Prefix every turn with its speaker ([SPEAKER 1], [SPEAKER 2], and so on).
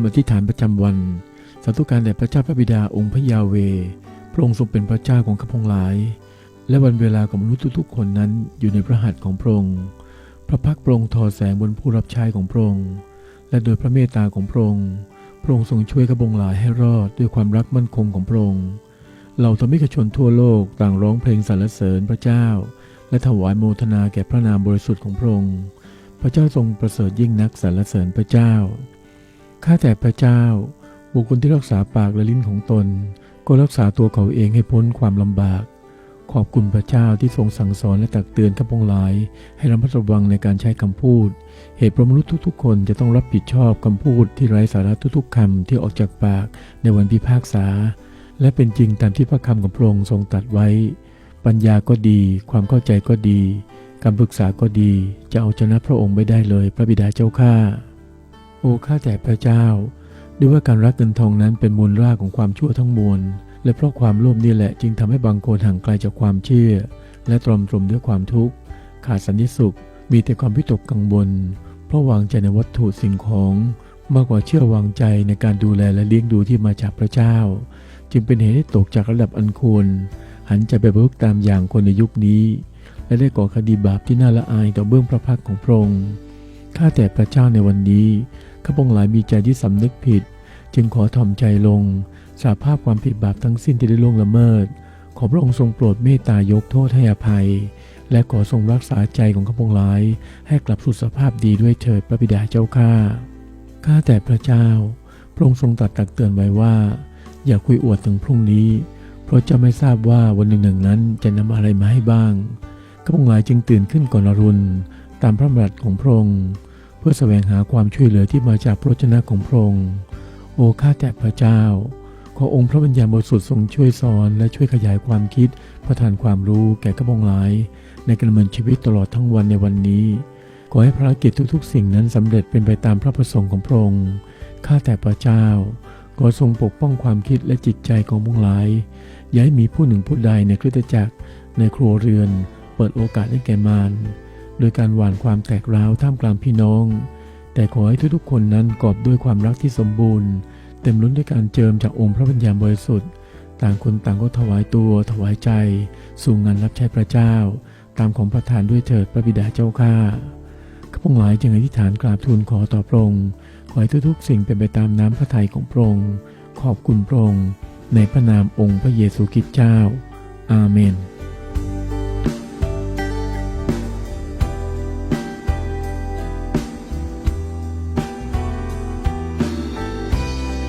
[SPEAKER 1] ำอธิษฐานประจำวัน สาธุการแด่พระเจ้าพระบิดาองค์พระยาเว พระองค์ทรงเป็นพระเจ้าของข้าพงหลาย และวันเวลาของมนุษย์ทุกๆคนนั้นอยู่ในพระหัตถ์ของพระองค์ พระพักพระองค์ทอแสงบนผู้รับใช้ของพระองค์ และโดยพระเมตตาของพระองค์ พระองค์ทรงช่วยข้าพงหลายให้รอดด้วยความรักมั่นคงของพระองค์เราธรรมิกชนทั่วโลกต่างร้องเพลงสรรเสริญพระเจ้า และถวายโมทนาแก่พระนามบริสุทธิ์ของพระองค์ พระเจ้าทรงประเสริฐยิ่งนักสรรเสริญพระเจ้า ข้าแต่พระเจ้า บุคคลที่รักษาปากและลิ้นของตน ก็รักษาตัวเขาเองให้พ้นความลำบาก ขอบคุณพระเจ้าที่ทรงสั่งสอนและตักเตือนข้าพงหลาย ให้ระมัดระวังในการใช้คำพูด เหตุเพระมนุษย์ทุกๆ คนจะต้องรับผิดชอบคำพูดที่ไร้สาระทุกๆคำที่ออกจากปากในวันพิพากษา และเป็นจริงตามที่พระคำของพระองค์ทรงตัดไว้ ปัญญาก็ดี ความเข้าใจก็ดีคำปรึกษาก็ดี จะเอาชนะพระองค์ไม่ได้เลย พระบิดาเจ้าข้า โอ้ข้าแต่พระเจ้าด้วยว่าการรักเงินทองนั้นเป็นมูลรากของความชั่วทั้งมวล และเพราะความโลภนี่แหละจึงทำให้บางคนห่างไกลจากความเชื่อ และตรอมตรมด้วยความทุกข์ ขาดสันติสุข มีแต่ความพิตกกังวล เพราะวางใจในวัตถุสิ่งของ มากกว่าเชื่อวางใจในการดูแลและเลี้ยงดูที่มาจากพระเจ้า จึงเป็นเหตุให้ตกจากระดับอันควร หันใจไปประพฤติตามอย่างคนในยุคนี้ และได้ก่อคดีบาปที่น่าละอายต่อเบื้องพระพักของพระองค์ข้าแต่พระเจ้าในวันนี้ ข้าพงหลายมีใจที่สำนึกผิด จึงขอถ่อมใจลง สาภาพความผิดบาปทั้งสิ้นที่ได้ล่วงละเมิด ขอพระองค์ทรงโปรดเมตตายกโทษให้อภัย และขอทรงรักษาใจของข้าพงหลาย ให้กลับสู่สภาพดีด้วยเถิดพระบิดาเจ้าข้าข้าแต่พระเจ้า พระองค์ทรงตรัสตักเตือนไว้ว่า อย่าคุยอวดถึงพรุ่งนี้ เพราะจะไม่ทราบว่าวันหนึ่งหนึ่งนั้นจะนำอะไรมาให้บ้างข้าพงหลายจึงตื่นขึ้นก่อนอรุณตามพระบัญญัติของพระองค์ เพื่อแสวงหาความช่วยเหลือที่มาจากพระวจนะของพระองค์ โอ้ข้าแต่พระเจ้า ขอองค์พระวิญญาณบริสุทธิ์ทรงช่วยสอนและช่วยขยายความคิดประทานความรู้แก่ข้าพงหลาย ในการดำเนินชีวิตตลอดทั้งวันในวันนี้ ขอให้ภารกิจทุกๆ สิ่งนั้นสำเร็จเป็นไปตามพระประสงค์ของพระองค์ ข้าแต่พระเจ้า ขอทรงปกป้องความคิดและจิตใจของพวกหลาย อย่าให้มีผู้หนึ่งผู้ใดในคริสตจักร ในครัวเรือน เปิดโอกาสให้แก่มาร โดยการหว่านความแตกร้าวท่ามกลางพี่น้อง แต่ขอให้ทุกๆคนนั้นกอบด้วยความรักที่สมบูรณ์ เต็มล้นด้วยการเจิมจากองค์พระวิญญาบริสุทธิ์ ต่างคนต่างก็ถวายตัวถวายใจ สู่งานรับใช้พระเจ้า ตามของประทานด้วยเถิดพระบิดาเจ้าข้าข้าพงหลายจึงอธิษฐานกราบทูลขอต่อพระองค์ขอให้ทุกๆสิ่งเป็นไปตามน้ำพระทัยของพระองค์ขอบคุณพระองค์ในพระนามองค์พระเยซูคริสต์เจ้า อาเมน